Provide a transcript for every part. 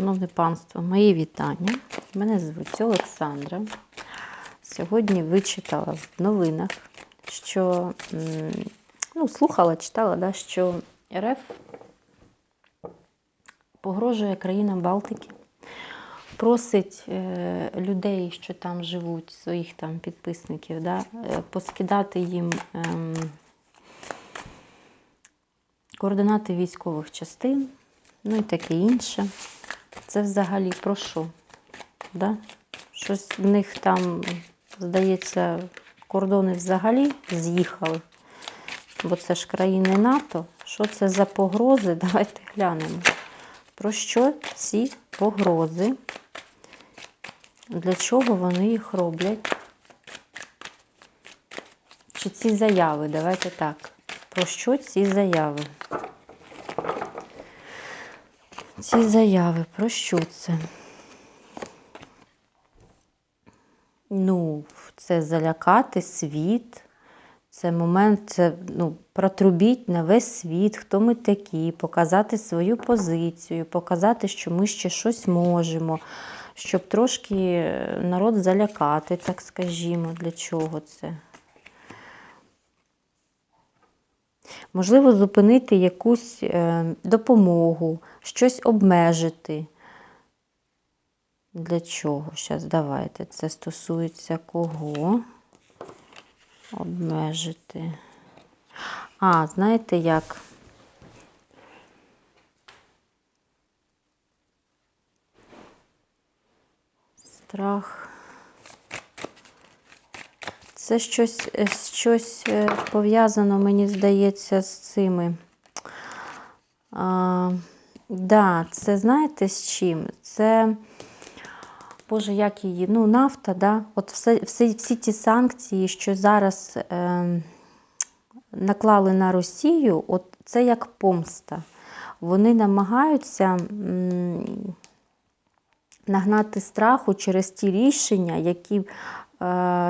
Шановне панство, мої вітання. Мене звуть Олександра. Сьогодні вичитала в новинах, що ну, слухала, читала, да, що РФ погрожує країнам Балтики, просить е, людей, що там живуть, своїх там підписників, да, е, поскидати їм ем, координати військових частин, ну і таке інше. Це взагалі про що? Да? Щось в них там, здається, кордони взагалі з'їхали. Бо це ж країни НАТО. Що це за погрози? Давайте глянемо. Про що ці погрози? Для чого вони їх роблять? Чи ці заяви? Давайте так. Про що ці заяви? Ці заяви, про що це? Ну, це залякати світ. Це момент, це ну, протрубіть на весь світ, хто ми такі, показати свою позицію, показати, що ми ще щось можемо, щоб трошки народ залякати, так скажімо, для чого це. Можливо, зупинити якусь е, допомогу, щось обмежити. Для чого? Зараз давайте. Це стосується кого? Обмежити. А, знаєте як? Страх. Це щось, е, щось е, пов'язано, мені здається, з цими. А, да, це знаєте з чим? Це, Боже, як її? Ну, нафта, да? От все, всі, всі ті санкції, що зараз е, наклали на Росію, от це як помста. Вони намагаються нагнати страху через ті рішення, які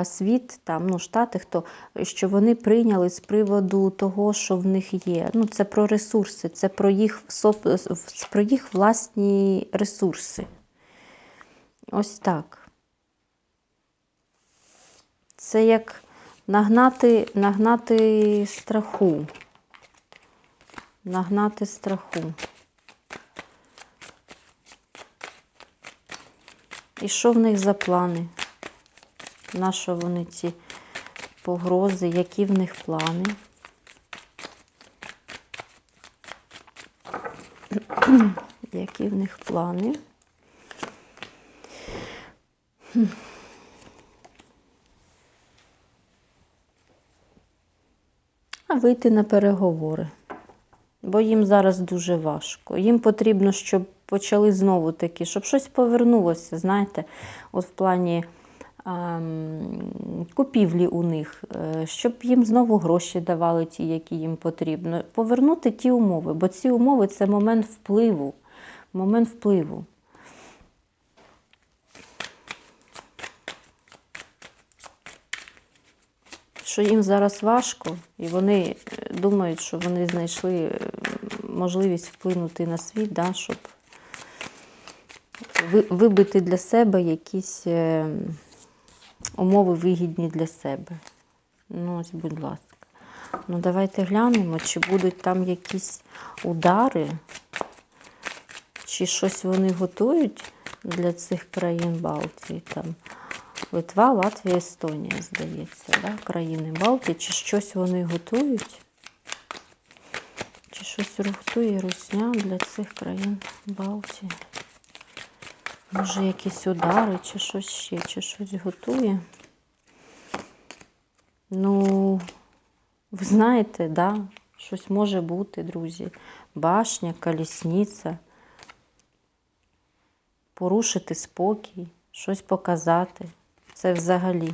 світ, там, ну, Штати, хто, що вони прийняли з приводу того, що в них є. Ну, Це про ресурси, це про їх, про їх власні ресурси. Ось так. Це як нагнати, нагнати страху. Нагнати страху. І що в них за плани? На що вони ці погрози? Які в них плани? Які в них плани? А вийти на переговори. Бо їм зараз дуже важко. Їм потрібно, щоб почали знову таки, щоб щось повернулося, знаєте, от в плані купівлі у них, е, щоб їм знову гроші давали ті, які їм потрібно. Повернути ті умови, бо ці умови це момент впливу. Момент впливу. Що їм зараз важко, і вони е, думають, що вони знайшли е, можливість вплинути на світ, да, щоб вибити для себе якісь умови вигідні для себе. Ну, ось, будь ласка. Ну, давайте глянемо, чи будуть там якісь удари, чи щось вони готують для цих країн Балтії. Там. Литва, Латвія, Естонія, здається, да? країни Балтії, чи щось вони готують, чи щось готує Русня для цих країн Балтії. Може, якісь удари, чи щось ще, чи щось готує. Ну, ви знаєте, да, щось може бути, друзі. Башня, колісниця. Порушити спокій, щось показати. Це взагалі.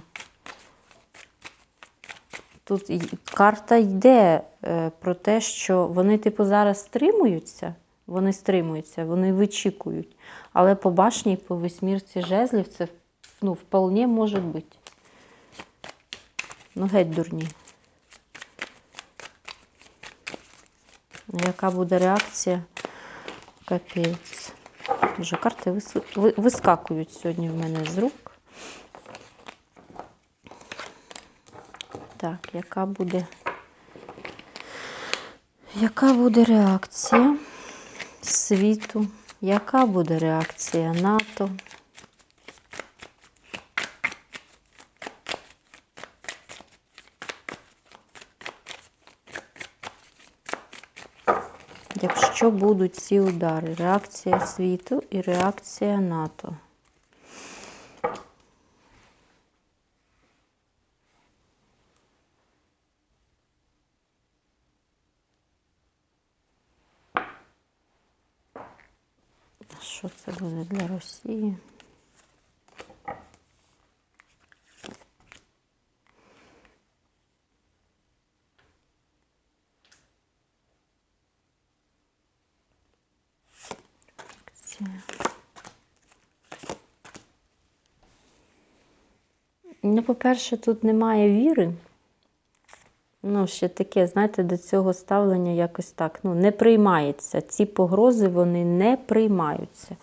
Тут карта йде е, про те, що вони, типу, зараз стримуються, вони стримуються, вони вичікують. Але по башні, по восьмірці жезлів це ну, вполне може бути. Ну, геть дурні. Яка буде реакція? Капець. Вже карти вис- вискакують сьогодні в мене з рук. Так, яка буде, яка буде реакція світу? Яка буде реакція НАТО? Якщо будуть ці удари, реакція світу і реакція НАТО. Що це буде для Росії? Ну, по-перше, тут немає віри. Ну, ще таке, знаєте, до цього ставлення якось так. Ну, не приймається. Ці погрози вони не приймаються.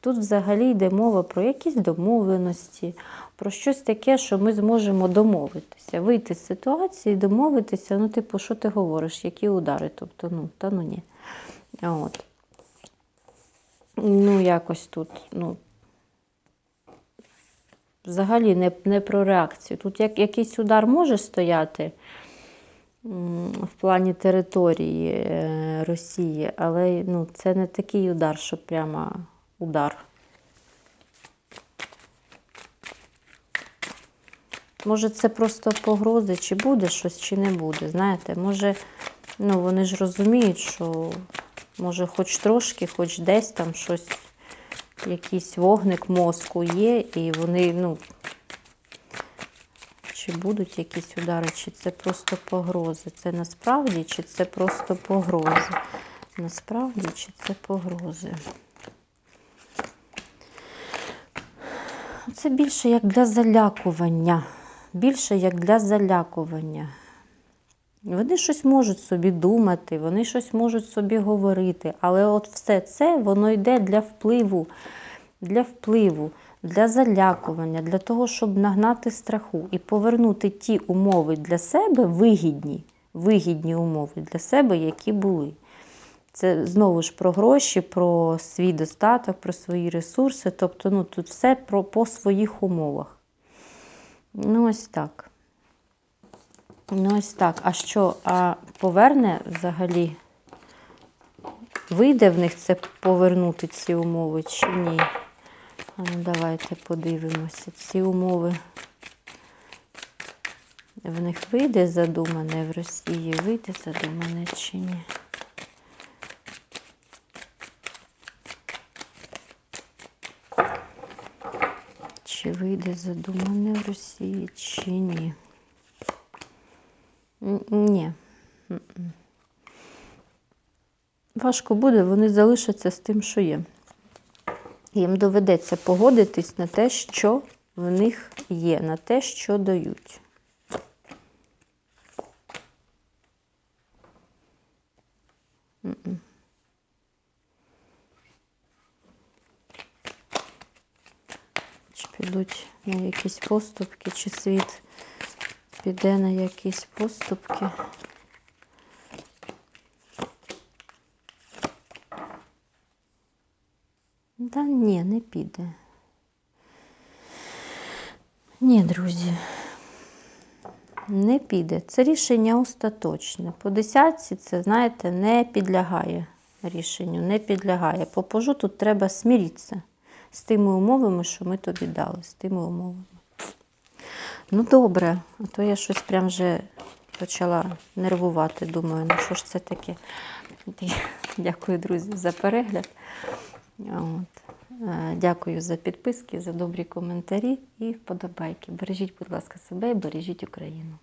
Тут взагалі йде мова про якісь домовленості, про щось таке, що ми зможемо домовитися, вийти з ситуації, домовитися. Ну, типу, що ти говориш, які удари? Тобто, ну, та ну ні. От. Ну, якось тут, ну. Взагалі не, не про реакцію. Тут як, якийсь удар може стояти в плані території е, Росії, але ну, це не такий удар, що прямо удар. Може, це просто погрози, чи буде щось, чи не буде. Знаєте, може, ну вони ж розуміють, що може хоч трошки, хоч десь там щось, якийсь вогник мозку є, і вони, ну, чи будуть якісь удари, чи це просто погрози. Це насправді, чи це просто погрози. Насправді, чи це погрози. Це більше як для залякування. Більше як для залякування. Вони щось можуть собі думати, вони щось можуть собі говорити, але от все це воно йде для впливу, для впливу, для залякування, для того, щоб нагнати страху і повернути ті умови для себе вигідні, вигідні умови для себе, які були. Це знову ж про гроші, про свій достаток, про свої ресурси. Тобто, ну тут все про, по своїх умовах. Ну, ось так. Ну, ось так. А що? А поверне взагалі? Вийде в них це повернути ці умови чи ні? Ну, давайте подивимося. Ці умови. В них вийде задумане в Росії, вийде задумане чи ні? Чи вийде задумане в Росії, чи ні? Ні. Важко буде, вони залишаться з тим, що є. Їм доведеться погодитись на те, що в них є, на те, що дають. Чи підуть на якісь поступки, чи світ піде на якісь поступки. Та ні, не піде. Ні, друзі, не піде. Це рішення остаточне. По десятці це, знаєте, не підлягає рішенню, не підлягає. По пожу тут треба сміритися з тими умовами, що ми тобі дали, з тими умовами. Ну, добре, а то я щось прям вже почала нервувати. Думаю, ну що ж це таке? Дякую, друзі, за перегляд. От. Е, Дякую за підписки, за добрі коментарі і вподобайки. Бережіть, будь ласка, себе і бережіть Україну.